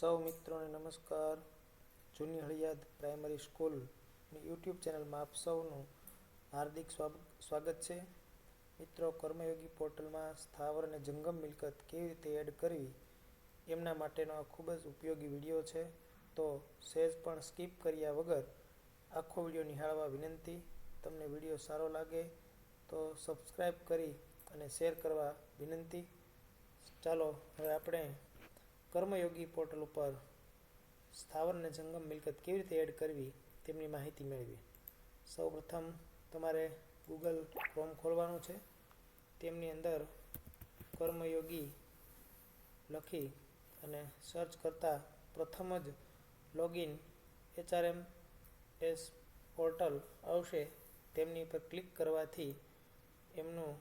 સૌ મિત્રોને નમસ્કાર. જૂની હળિયાદ પ્રાઇમરી સ્કૂલની યુટ્યુબ ચેનલમાં આપ સૌનું હાર્દિક સ્વાગ- સ્વાગત છે. મિત્રો, કર્મયોગી પોર્ટલમાં સ્થાવર અને જંગમ મિલકત કેવી રીતે એડ કરવી એમના માટેનો આ ખૂબ જ ઉપયોગી વીડિયો છે. તો સહેજ પણ સ્કીપ કર્યા વગર આખો વીડિયો નિહાળવા વિનંતી. તમને વીડિયો સારો લાગે તો સબસ્ક્રાઈબ કરી અને શેર કરવા વિનંતી. ચાલો, હવે આપણે કર્મયોગી પોર્ટલ ઉપર સ્થાવર અને જંગમ મિલકત કેવી રીતે એડ કરવી તેમની માહિતી મેળવી. સૌપ્રથમ તમારે ગૂગલ ક્રોમ ખોલવાનું છે. તેમની અંદર કર્મયોગી લખી અને સર્ચ કરતાં પ્રથમ જ લોગિન એચઆરએમ એસ પોર્ટલ આવશે. તેમની પર ક્લિક કરવાથી એમનું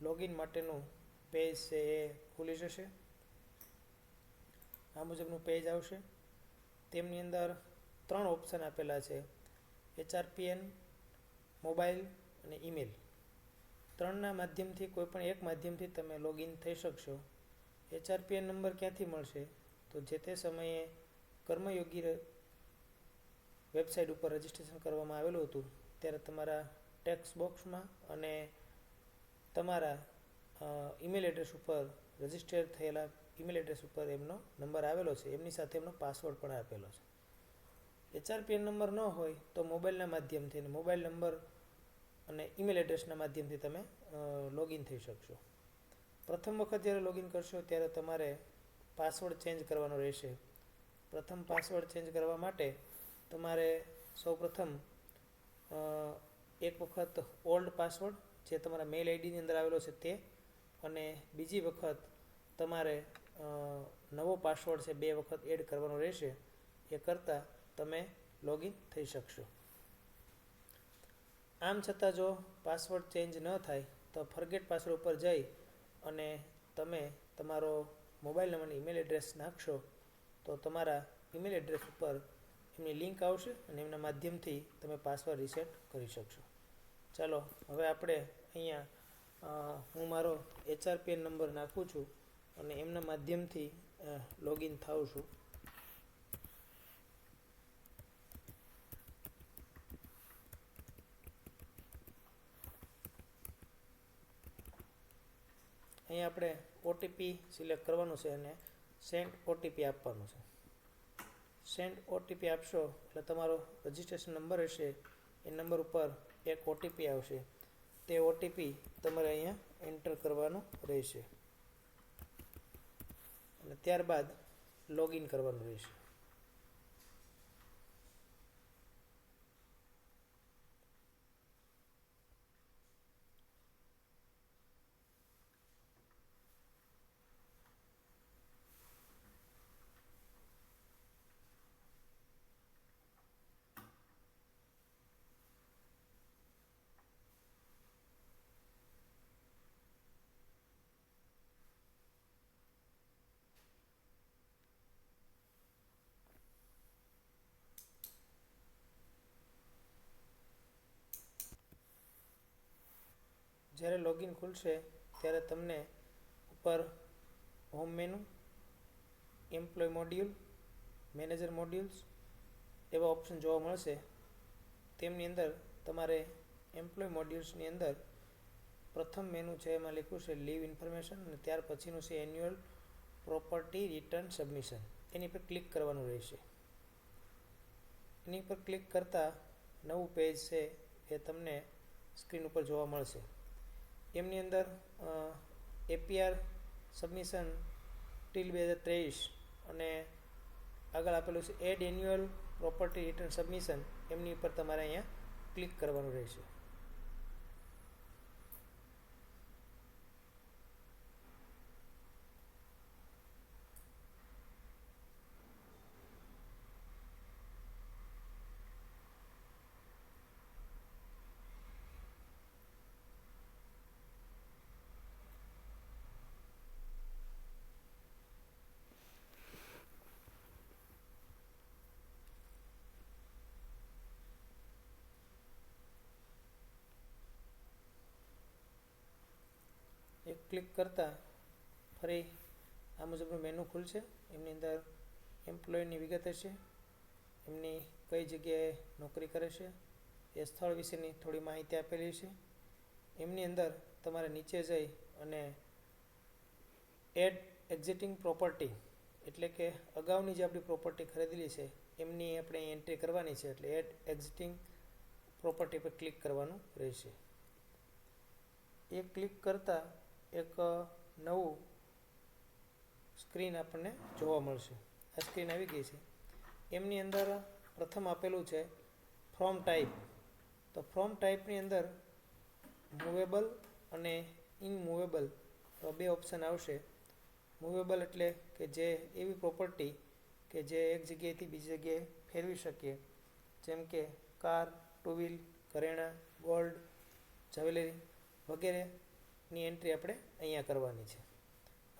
લોગિન માટેનું પેજ છે એ ખુલી જશે. આ મુજબનું પેજ આવશે. તેમની અંદર ત્રણ ઓપ્શન આપેલા છે. એચઆરપીએન મોબાઈલ અને ઈમેલ ત્રણના માધ્યમથી કોઈપણ એક માધ્યમથી તમે લોગિન થઈ શકશો. એચઆરપીએન નંબર ક્યાંથી મળશે? તો જે તે સમયે કર્મયોગી વેબસાઇટ ઉપર રજિસ્ટ્રેશન કરવામાં આવેલું હતું. ત્યારે તમારા ટેક્સ બોક્સમાં અને તમારા ઈમેલ એડ્રેસ ઉપર રજિસ્ટર થયેલા ઈમેલ એડ્રેસ ઉપર એમનો નંબર આવેલો છે, એમની સાથે એમનો પાસવર્ડ પણ આપેલો છે. એચઆરપીએન નંબર ન હોય તો મોબાઈલના માધ્યમથી અને મોબાઈલ નંબર અને ઈમેલ એડ્રેસના માધ્યમથી તમે લોગિન થઈ શકશો. પ્રથમ વખત જ્યારે લોગિન કરશો ત્યારે તમારે પાસવર્ડ ચેન્જ કરવાનો રહેશે. પ્રથમ પાસવર્ડ ચેન્જ કરવા માટે તમારે સૌપ્રથમ એક વખત ઓલ્ડ પાસવર્ડ જે તમારા મેલ આઈડીની અંદર આવેલો છે તે અને બીજી વખત તમારે નવો પાસવર્ડ છે, બે વખત એડ કરવાનો રહેશે, એ કરતાં તમે લોગિન થઈ શકશો. આમ છતાં જો પાસવર્ડ ચેન્જ ન થાય, તો ફરગેટ પાસવર્ડ ઉપર જઈ અને તમે તમારો મોબાઈલ નંબર ઈમેલ એડ્રેસ નાખશો, તો તમારા ઈમેલ એડ્રેસ ઉપર એમની લિંક આવશે અને એમના માધ્યમથી તમે પાસવર્ડ રિસેટ કરી શકશો. ચાલો, હવે આપણે અહીંયા હું મારો એચઆરપીએન નંબર નાખું છું. અને એમના માધ્યમથી લોગિન થાઉં છું. અહીં આપણે ઓટીપી સિલેક્ટ કરવાનું છે અને સેન્ડ ઓટીપી આપવાનું છે. સેન્ડ ઓટીપી આપશો એટલે તમારો રજિસ્ટ્રેશન નંબર હશે, એ નંબર ઉપર એક ઓટીપી આવશે. તે ઓટીપી તમારે અહીંયા એન્ટર કરવાનો રહેશે. અને ત્યારબાદ લોગિન કરવાનું રહેશે. જ્યારે લોગિન ખુલશે ત્યારે તમને ઉપર home menu employ module manager modules એવા ઓપ્શન જોવા મળશે. તેમની અંદર તમારે એમ્પ્લોય મોડ્યુલ્સની અંદર પ્રથમ મેનુ છે એમાં લખ્યું છે લીવ ઇન્ફોર્મેશન અને ત્યાર પછીનું છે એન્યુઅલ પ્રોપર્ટી રિટર્ન સબમિશન એની પર ક્લિક કરવાનું રહેશે. એની પર ક્લિક કરતાં નવું પેજ છે એ તમને સ્ક્રીન ઉપર જોવા મળશે. એમની અંદર એપીઆર સબમિશન ટીલ બે હજાર ત્રેવીસ અને આગળ આપેલું છે add annual property return submission એમની ઉપર તમારે અહીંયા ક્લિક કરવાનું રહેશે. ક્લિક કરતાં ફરી આ મુજબનું મેનુ ખુલશે. એમની અંદર એમ્પ્લોયની વિગત હશે. એમની કઈ જગ્યાએ નોકરી કરે છે. એ સ્થળ વિશેની થોડી માહિતી આપેલી છે એમની અંદર તમારે નીચે જઈ અને એડ એક્ઝિટિંગ પ્રોપર્ટી એટલે કે અગાઉની જે આપણી પ્રોપર્ટી ખરીદેલી છે, એમની આપણે એન્ટ્રી કરવાની છે એટલે એડ એક્ઝિટિંગ પ્રોપર્ટી પર ક્લિક કરવાનું રહેશે. એ ક્લિક કરતાં એક, નવું સ્ક્રીન આપણને જોવા મળશે. આ સ્ક્રીન આવી ગઈ છે. એમની અંદર પ્રથમ આપેલું છે ફ્રોમ ટાઈપ. તો ફ્રોમ ટાઈપની અંદર મૂવેબલ અને ઇનમૂવેબલ બે ઓપ્શન આવશે. મૂવેબલ એટલે કે જે એવી પ્રોપર્ટી કે જે એક જગ્યાએથી બીજી જગ્યાએ ફેરવી શકીએ. જેમ કે કાર, ટુ વ્હીલ, ઘરેણાં, ગોલ્ડ, જ્વેલરી વગેરેની એન્ટ્રી આપણે અહીંયા કરવાની છે.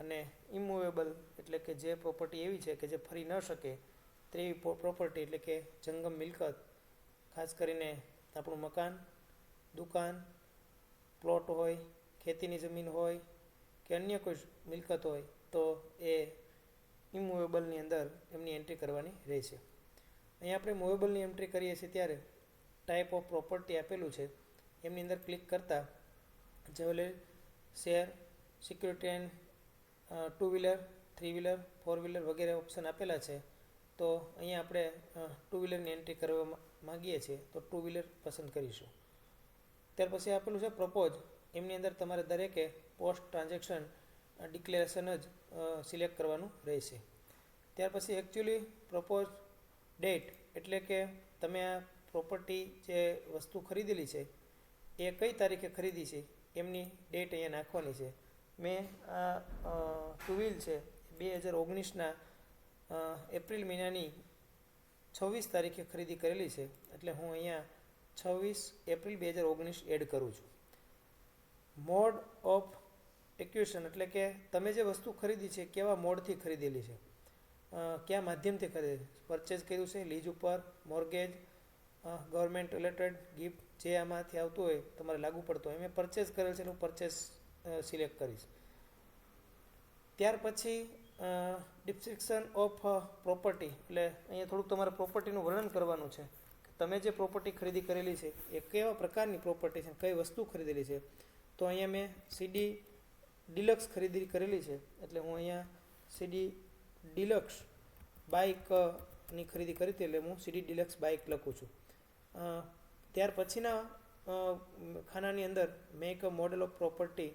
અને ઇમૂવેબલ એટલે કે જે પ્રોપર્ટી એવી છે કે જે ફરી ન શકે, તેવી પ્રોપર્ટી એટલે કે જંગમ મિલકત, ખાસ કરીને આપણું મકાન, દુકાન પ્લોટ હોય, ખેતીની જમીન હોય કે અન્ય કોઈ મિલકત હોય, તો એ ઇમૂવેબલની અંદર એમની એન્ટ્રી કરવાની રહેશે અહીંયા આપણે મૂવેબલની એન્ટ્રી કરીએ છીએ ત્યારે ટાઈપ ઓફ પ્રોપર્ટી આપેલું છે. એમની અંદર ક્લિક કરતાં jewellery share, security and two wheeler three wheeler four wheeler વગેરે ઓપ્શન આપેલા છે. તો અહીંયા આપણે ટુ વ્હીલરની એન્ટ્રી કરવા માગીએ છીએ. તો ટુ વ્હીલર પસંદ કરીશું. ત્યાર પછી આપેલું છે પ્રપોઝ. એમની અંદર તમારે દરેકે પોસ્ટ ટ્રાન્ઝેક્શન ડિક્લેરેશન જ સિલેક્ટ કરવાનું રહેશે. ત્યાર પછી એકચ્યુઅલી પ્રપોઝ ડેટ એટલે કે તમે આ પ્રોપર્ટી જે વસ્તુ ખરીદેલી છે, એ કઈ તારીખે ખરીદી છે એમની ડેટ અહીંયા નાખવાની છે. મેં આ ટુ વ્હીલ છે, બે હજાર ઓગણીસના એપ્રિલ મહિનાની છવ્વીસ તારીખે ખરીદી કરેલી છે. એટલે હું અહીંયા છવ્વીસ એપ્રિલ બે હજાર ઓગણીસ એડ કરું છું. મોડ ઓફ એક્યુશન એટલે કે તમે જે વસ્તુ ખરીદી છે, કેવા મોડથી ખરીદેલી છે? કયા માધ્યમથી ખરીદે પરચેઝ કર્યું છે લીઝ ઉપર મોર્ગેજ ગવર્મેન્ટ રિલેટેડ ગિફ્ટ જે આમાંથી આવતું હોય, તમારે લાગુ પડતું હોય મેં પરચેસ કરેલ છે હું પરચેસ સિલેક્ટ કરીશ. ત્યાર પછી ડિસ્ક્રિપ્શન ઓફ પ્રોપર્ટી એટલે અહીંયા થોડુંક તમારે પ્રોપર્ટીનું વર્ણન કરવાનું છે. તમે જે પ્રોપર્ટી ખરીદી કરેલી છે, એ કેવા પ્રકારની પ્રોપર્ટી છે, કઈ વસ્તુ ખરીદેલી છે, તો અહીંયા મેં સીડી ડિલક્સ ખરીદી કરેલી છે, એટલે હું અહીંયા સીડી ડિલક્સ બાઇકની ખરીદી કરી હતી, એટલે હું સીડી ડિલક્સ બાઇક લખું છું. ત્યાર પછીના ખાનાની અંદર મેં એક મોડેલ ઓફ પ્રોપર્ટી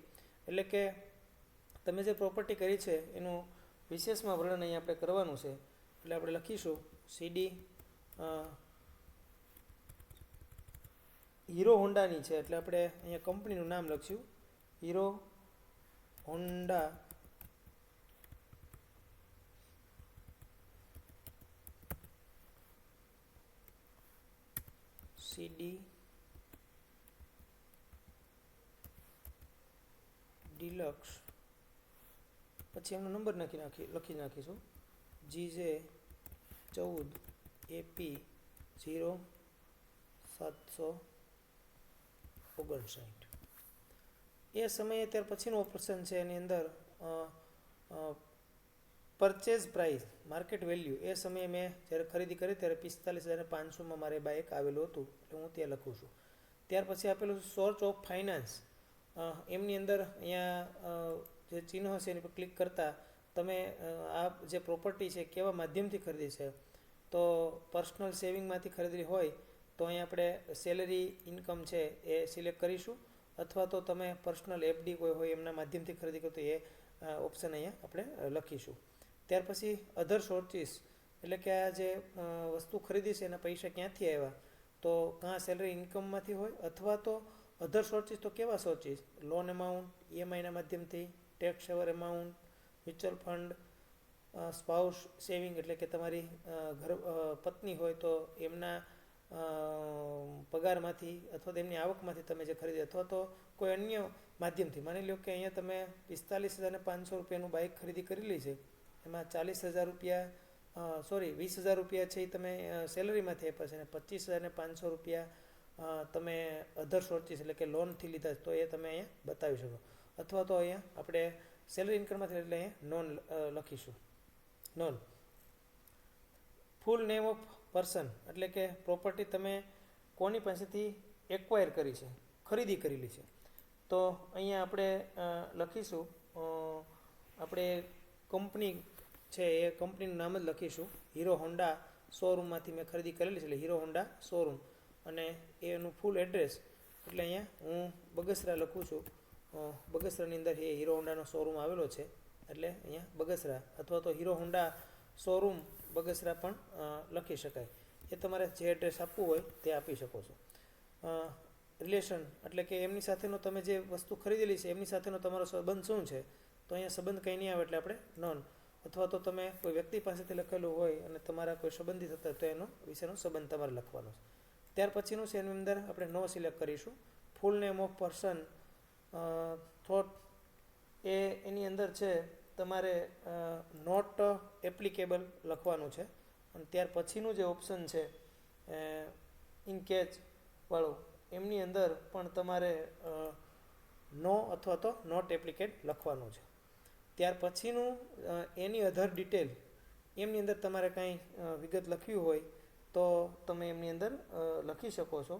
એટલે કે તમે જે પ્રોપર્ટી કરી છે, એનું વિશેષમાં વર્ણન અહીંયા આપણે કરવાનું છે. એટલે આપણે લખીશું સીડી હીરો હોન્ડાની છે. એટલે આપણે અહીંયા કંપનીનું નામ લખ્યું. હીરો હોન્ડા સીડી ડિલક્સ પછી એમનો નંબર નાખી નાખી, લખી નાખીશું. જી જે ચૌદ એપી ઝીરો સાતસો ઓગણસાઠ. એ સમયે ત્યાર પછીનું ઓપરેશન છે એની અંદર પરચેઝ પ્રાઇસ માર્કેટ વેલ્યુ એ સમયે મેં જ્યારે ખરીદી કરી ત્યારે પિસ્તાલીસ હજાર પાંચસોમાં મારે બાઇક આવેલું હતું, એટલે હું ત્યાં લખું છું. ત્યાર પછી આપેલું સોર્સ ઓફ ફાઇનાન્સ એમની અંદર અહીંયા જે ચિહ્ન હશે એની પર ક્લિક કરતાં તમે આ જે પ્રોપર્ટી છે કેવા માધ્યમથી ખરીદી છે? તો પર્સનલ સેવિંગમાંથી ખરીદી હોય તો અહીંયા આપણે સેલરી ઇન્કમ છે એ સિલેક્ટ કરીશું. અથવા તો તમે પર્સનલ એફડી કોઈ હોય એમના માધ્યમથી ખરીદી કરો તો એ ઓપ્શન અહીંયા આપણે લખીશું. ત્યાર પછી અધર સોર્ચિસ એટલે કે આ જે વસ્તુ ખરીદી છે એના પૈસા ક્યાંથી આવ્યા? તો કાં સેલરી ઇન્કમમાંથી હોય અથવા તો અધર સોર્ચિસ તો કેવા સોર્ચિસ લોન એમાઉન્ટ ઈએમઆઈના માધ્યમથી tax saver amount mutual fund spouse saving એટલે કે તમારી ઘર પત્ની હોય તો એમના પગારમાંથી અથવા તો એમની આવકમાંથી તમે જે ખરીદી, અથવા તો કોઈ અન્ય માધ્યમથી. માની લો કે અહીંયા તમે પિસ્તાલીસ હજાર પાંચસો રૂપિયાનું બાઇક ખરીદી કરેલી છે. એમાં ચાલીસ હજાર રૂપિયા સોરી વીસ હજાર રૂપિયા છે એ તમે સેલરીમાંથી આપ્યા છે અને પચીસ હજાર ને પાંચસો રૂપિયા તમે અધર સોર્ચિસ એટલે કે લોનથી લીધા તો એ તમે અહીંયા બતાવી શકો. અથવા તો અહીંયા આપણે સેલરી ઇન્કમમાંથી એટલે અહીંયા નોન લખીશું. None full name of person એટલે કે પ્રોપર્ટી તમે કોની પાસેથી એક્વાયર કરી છે, ખરીદી કરેલી છે. તો અહીંયા આપણે લખીશું આપણે કંપની છે એ કંપનીનું નામ જ લખીશું. હીરો હોન્ડા શોરૂમમાંથી મેં ખરીદી કરેલી છે, એટલે હીરો હોન્ડા શોરૂમ અને એનું ફૂલ એડ્રેસ એટલે અહીંયા હું બગસરા લખું છું. બગસરાની અંદર એ હીરો હોન્ડાનો શોરૂમ આવેલો છે, એટલે અહીંયા બગસરા અથવા તો હીરો હોન્ડા શોરૂમ બગસરા પણ લખી શકાય. એ તમારે જે એડ્રેસ આપવું હોય તે આપી શકો છો. રિલેશન એટલે કે એમની સાથેનો તમે જે વસ્તુ ખરીદેલી છે, એમની સાથેનો તમારો સંબંધ શું છે? તો અહીંયા સંબંધ કંઈ નહીં આવે, એટલે આપણે નોન અથવા તો તમે કોઈ વ્યક્તિ પાસેથી લખેલું હોય અને તમારા કોઈ સંબંધિત હતા તો એનો વિશેનો સંબંધ તમારે લખવાનો છે. ત્યાર પછીનું છે એની અંદર આપણે નો સિલેક્ટ કરીશું. ફૂલ નેમ ઓફ પર્સન થોટ એ એની અંદર છે તમારે નોટ એપ્લિકેબલ લખવાનું છે. અને ત્યાર પછીનું જે ઓપ્શન છે ઇન કેચ વાળું, એમની અંદર પણ તમારે નો અથવા તો નોટ એપ્લિકેટ લખવાનું છે. ત્યાર પછીનું એની અધર ડિટેલ એમની અંદર તમારે કાંઈ વિગત લખવી હોય, તો તમે એમની અંદર લખી શકો છો.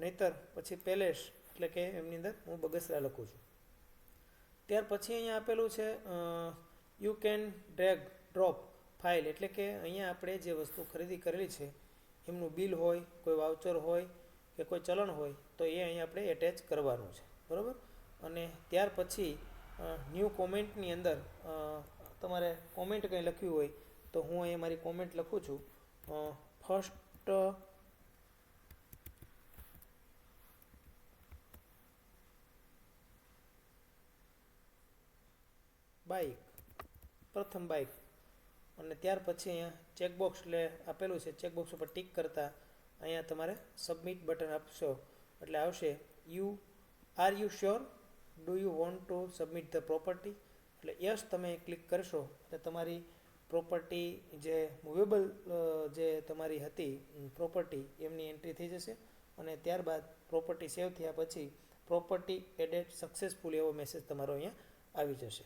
નહીતર પછી પેલેસ એટલે કે એમની અંદર હું બગસરા લખું છું. ત્યાર પછી અહીંયા આપેલું છે you can drag drop file એટલે કે અહીંયા આપણે જે વસ્તુ ખરીદી કરેલી છે, એમનું બિલ હોય, કોઈ વાઉચર હોય, કે કોઈ ચલણ હોય, તો એ અહીંયા આપણે એટેચ કરવાનું છે. બરાબર? અને ત્યાર પછી ન્યૂ કોમેન્ટની અંદર તમારે કોમેન્ટ કંઈ લખ્યું હોય, તો હું અહીંયા મારી કોમેન્ટ લખું છું. ફર્સ્ટ બાઇક પ્રથમ બાઇક અને ત્યાર પછી અહીંયા ચેકબોક્સ એટલે આપેલું છે ચેકબોક્સ ઉપર ટિક કરતાં અહીંયા તમારે સબમિટ બટન આપશો. એટલે આવશે you are you sure do you want to submit the property એટલે યસ, તમે ક્લિક કરશો એટલે તમારી પ્રોપર્ટી જે મૂવેબલ જે તમારી હતી પ્રોપર્ટી એમની એન્ટ્રી થઈ જશે. અને ત્યારબાદ પ્રોપર્ટી સેવ થયા પછી પ્રોપર્ટી એડેડ સક્સેસફુલ એવો મેસેજ તમારો અહીંયા આવી જશે.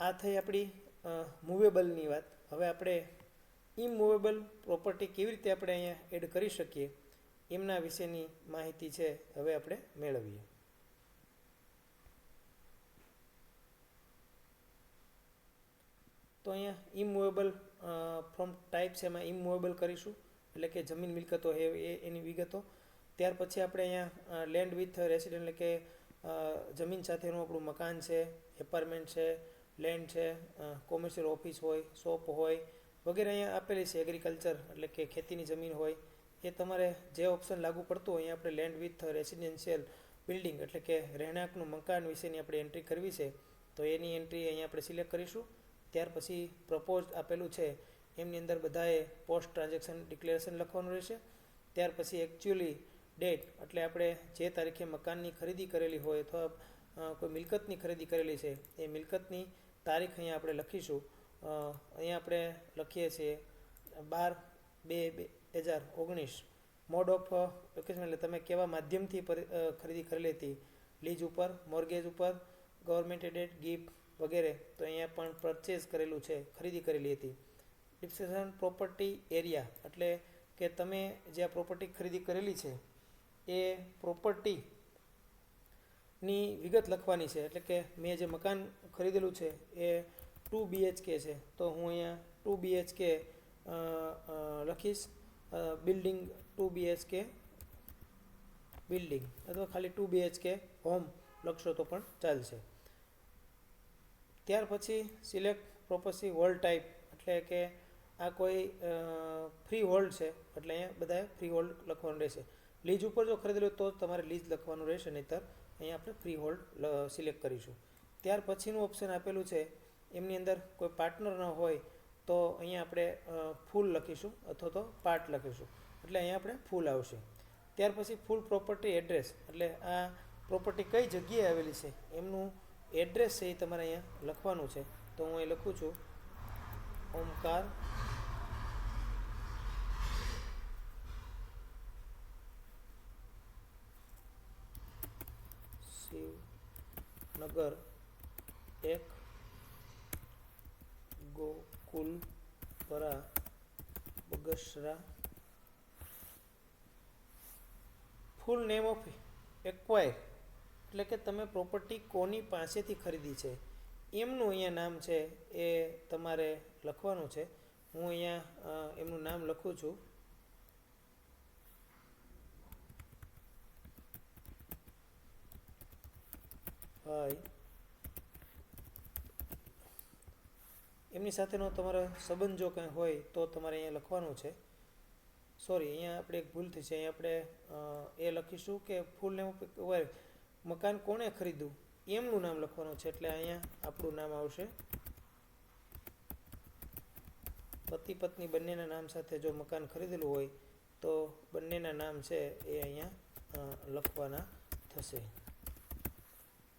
આ થઈ આપણી મૂવેબલની વાત. હવે આપણે ઇમૂવેબલ પ્રોપર્ટી કેવી રીતે આપણે અહીંયા એડ કરી શકીએ, એમના વિશેની માહિતી છે, હવે આપણે મેળવીએ. તો અહીંયા ઇમુવેબલ ફ્રોમ ટાઈપ છે એમાં ઇમુવેબલ કરીશું. એટલે કે જમીન મિલકતો એ એની વિગતો. ત્યાર પછી આપણે અહીંયા લેન્ડ વિથ રેસિડેન્ટ એટલે કે જમીન સાથેનું આપણું મકાન છે એપાર્ટમેન્ટ છે લેન્ડ છે કોમર્શિયલ ઓફિસ હોય શોપ હોય, વગેરે અહીંયા આપેલી છે એગ્રીકલ્ચર એટલે કે ખેતીની જમીન હોય. એ તમારે જે ઓપ્શન લાગુ પડતું હોય અહીંયા આપણે લેન્ડ વિથ રેસિડેન્શિયલ બિલ્ડિંગ એટલે કે રહેણાંકનું મકાન વિશેની આપણે એન્ટ્રી કરવી છે, તો એની એન્ટ્રી અહીંયા આપણે સિલેક્ટ કરીશું. ત્યાર પછી પ્રપોઝ આપેલું છે, એમની અંદર બધાએ પોસ્ટ ટ્રાન્ઝેક્શન ડિક્લેરેશન લખવાનું રહેશે. ત્યાર પછી એકચ્યુઅલી ડેટ એટલે આપણે જે તારીખે મકાનની ખરીદી કરેલી હોય અથવા કોઈ મિલકતની ખરીદી કરેલી છે, એ મિલકતની તારીખ અહીંયા આપણે લખીશું. અહીંયા આપણે લખીએ છીએ બાર બે બે હજાર ઓગણીસ. મોડ ઓફ લોકેશન એટલે તમે કેવા માધ્યમથી ખરીદી કરેલી હતી? લીજ ઉપર, મોર્ગેજ ઉપર ગવર્મેન્ટ એડેડ ગિફ્ટ વગેરે, તો અહીંયા પણ પરચેઝ કરેલું છે, ખરીદી કરેલી હતી. ડિપ્સેશન પ્રોપર્ટી એરિયા એટલે કે તમે જે આ પ્રોપર્ટી ખરીદી કરેલી છે, એ પ્રોપર્ટી ની વિગત લખવાની છે. એટલે કે મેં જે મકાન ખરીદેલું છે, એ ટુ બીએચકે છે. તો હું અહીંયા ટુ બીએચકે લખીશ. બિલ્ડિંગ ટુ બીએચકે બિલ્ડિંગ અથવા ખાલી ટુ બીએચકે હોમ લખશો તો પણ ચાલશે. ત્યાર પછી સિલેક્ટ પ્રોપર્સી હોલ્ડ ટાઈપ, એટલે કે આ કોઈ ફ્રી હોલ્ડ છે, એટલે અહીંયા બધાએ ફ્રી હોલ્ડ લખવાનું રહેશે. લીજ ઉપર જો ખરીદેલું તો તમારે લીઝ લખવાનું રહેશે, નહીંતર અહીંયા આપણે ફ્રી હોલ્ડ સિલેક્ટ કરીશું. ત્યાર પછીનું ઓપ્શન આપેલું છે, એમની અંદર કોઈ પાર્ટનર ન હોય તો અહીંયા આપણે ફૂલ લખીશું, અથવા તો પાર્ટ લખીશું. એટલે અહીંયા આપણે ફૂલ આવશે. ત્યાર પછી ફૂલ પ્રોપર્ટી એડ્રેસ, એટલે આ પ્રોપર્ટી કઈ જગ્યાએ આવેલી છે, એમનું એડ્રેસ છે એ તમારે અહીંયા લખવાનું છે. તો હું અહીં લખું છું, ઓમકાર શિવનગર એક Gokul Para Bagasara. Full name of acquire એટલે કે તમે પ્રોપર્ટી કોની પાસેથી ખરીદી છે? એમનું અહીંયા નામ છે એ તમારે લખવાનું છે. હું અહીંયા એમનું નામ લખું છું. હાય. એમની સાથેનો તમારો સંબંધ જો કંઈ હોય તો તમારે અહીંયા લખવાનું છે. સોરી અહીંયા આપણે એક ભૂલ થઈ છે. અહીંયા આપણે એ લખીશું કે ફૂલ નેમ મકાન કોણે ખરીદ્યું? એમનું નામ લખવાનું છે એટલે અહીંયા આપણું નામ આવશે. પતિ પત્ની બંનેના નામ સાથે જો મકાન ખરીદેલું હોય, તો બંનેના નામ છે એ અહીંયા લખવાના થશે.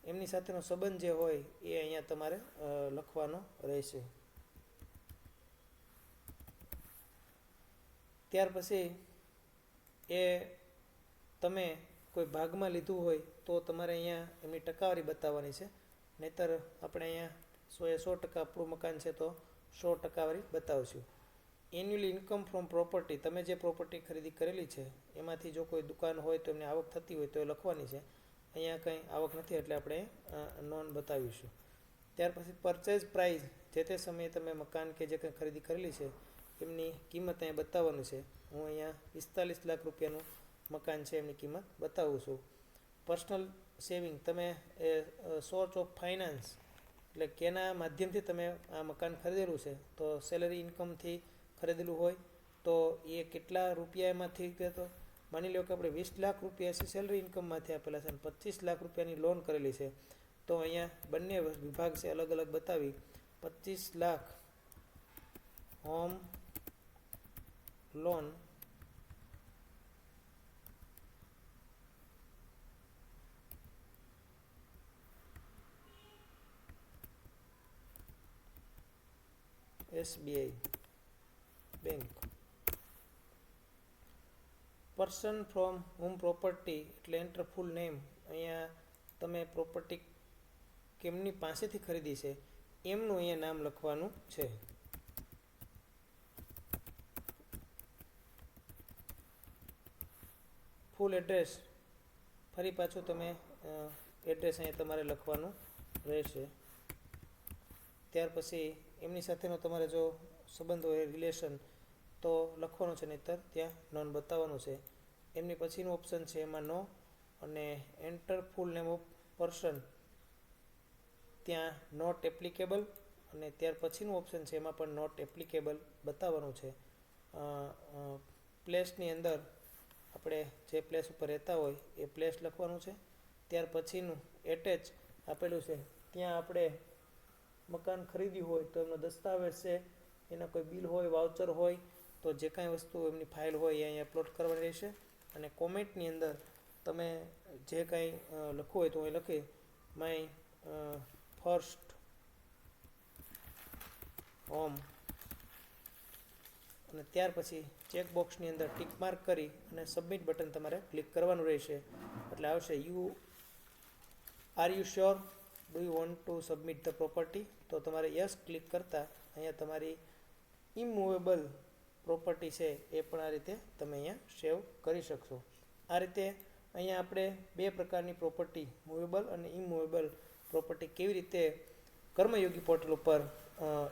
એમની સાથેનો સંબંધ જે હોય એ અહીંયા તમારે લખવાનો રહેશે. ત્યાર પછી એ તમે કોઈ ભાગમાં લીધું હોય તો તમારે અહીંયા એમની ટકાવારી બતાવવાની છે. નહીતર આપણે અહીંયા સોએ સો ટકા આપણું મકાન છે તો સો ટકાવારી બતાવશું. એન્યુઅલી ઇન્કમ ફ્રોમ પ્રોપર્ટી તમે જે પ્રોપર્ટી ખરીદી કરેલી છે, એમાંથી જો કોઈ દુકાન હોય તો એમને આવક થતી હોય તો એ લખવાની છે. અહીંયા કંઈ આવક નથી એટલે આપણે નોન બતાવીશું. ત્યાર પછી પરચેઝ પ્રાઇસ જે તે સમયે તમે મકાન કે જે કંઈ ખરીદી કરેલી છે, એમની કિંમત અહીંયા બતાવવાની છે. હું અહીંયા પિસ્તાલીસ લાખ રૂપિયાનું મકાન છે એમની કિંમત બતાવું છું. પર્સનલ સેવિંગ તમે એ સોર્સ ઓફ ફાઇનાન્સ એટલે કેના માધ્યમથી તમે આ મકાન ખરીદેલું છે, તો સેલરી ઇન્કમથી ખરીદેલું હોય, તો એ કેટલા રૂપિયા એમાંથી તો માની લો કે આપણે વીસ લાખ રૂપિયા સેલરી ઇન્કમમાંથી આપેલા છે અને પચીસ લાખ રૂપિયાની લોન કરેલી છે. તો અહીંયા બંને વિભાગ છે અલગ અલગ બતાવી. પચીસ lakh home loan SBI bank. Person from home property એટલે એન્ટર ફૂલ નેમ. અહીંયા તમે પ્રોપર્ટી કેમની પાસેથી ખરીદી છે, એમનું અહીંયા નામ લખવાનું છે. Full address. ફરી પાછું તમે એડ્રેસ અહીંયા તમારે લખવાનું રહેશે. ત્યાર પછી એમની સાથેનો તમારે જો સંબંધ હોય રિલેશન તો લખવાનું છે નહીંતર ત્યાં નોન બતાવવાનું છે. એમની પછીનું ઓપ્શન છે એમાં નો અને enter full name of person ત્યાં નોટ એપ્લિકેબલ અને ત્યાર પછીનું ઓપ્શન છે એમાં પણ નોટ એપ્લિકેબલ બતાવવાનું છે. પ્લેસની અંદર આપણે જે પ્લેસ ઉપર રહેતા હોય એ પ્લેસ લખવાનું છે. ત્યાર પછીનું એટેચ આપેલું છે. ત્યાં આપણે મકાન ખરીદ્યું હોય તો એમનો દસ્તાવેજ છે, એના કોઈ બિલ હોય, વાઉચર હોય, તો જે કાંઈ વસ્તુ એમની ફાઇલ હોય એ અહીંયા અપલોડ કરવાની રહેશે. અને કોમેન્ટની અંદર તમે જે કાંઈ લખવું હોય તો એ લખી, માય ફર્સ્ટ હોમ. અને ત્યાર પછી ચેકબોક્સની અંદર ટિક માર્ક કરી અને સબમિટ બટન તમારે ક્લિક કરવાનું રહેશે. એટલે આવશે you, are you sure? Do you want to submit the property તો તમારે યસ ક્લિક કરતાં અહીંયા તમારી ઇમૂવેબલ પ્રોપર્ટી છે એ પણ આ રીતે તમે અહીંયા સેવ કરી શકશો. આ રીતે અહીંયા આપણે બે પ્રકારની પ્રોપર્ટી મૂવેબલ અને ઇમૂવેબલ પ્રોપર્ટી કેવી રીતે કર્મયોગી પોર્ટલ ઉપર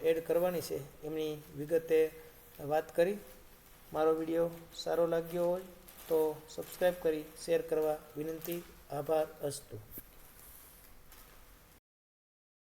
એડ કરવાની છે એમની વિગતે વાત કરી. મારો વીડિયો સારો લાગ્યો હોય તો સબસ્ક્રાઈબ કરી શેર કરવા વિનંતી. આભાર અસ્તુ.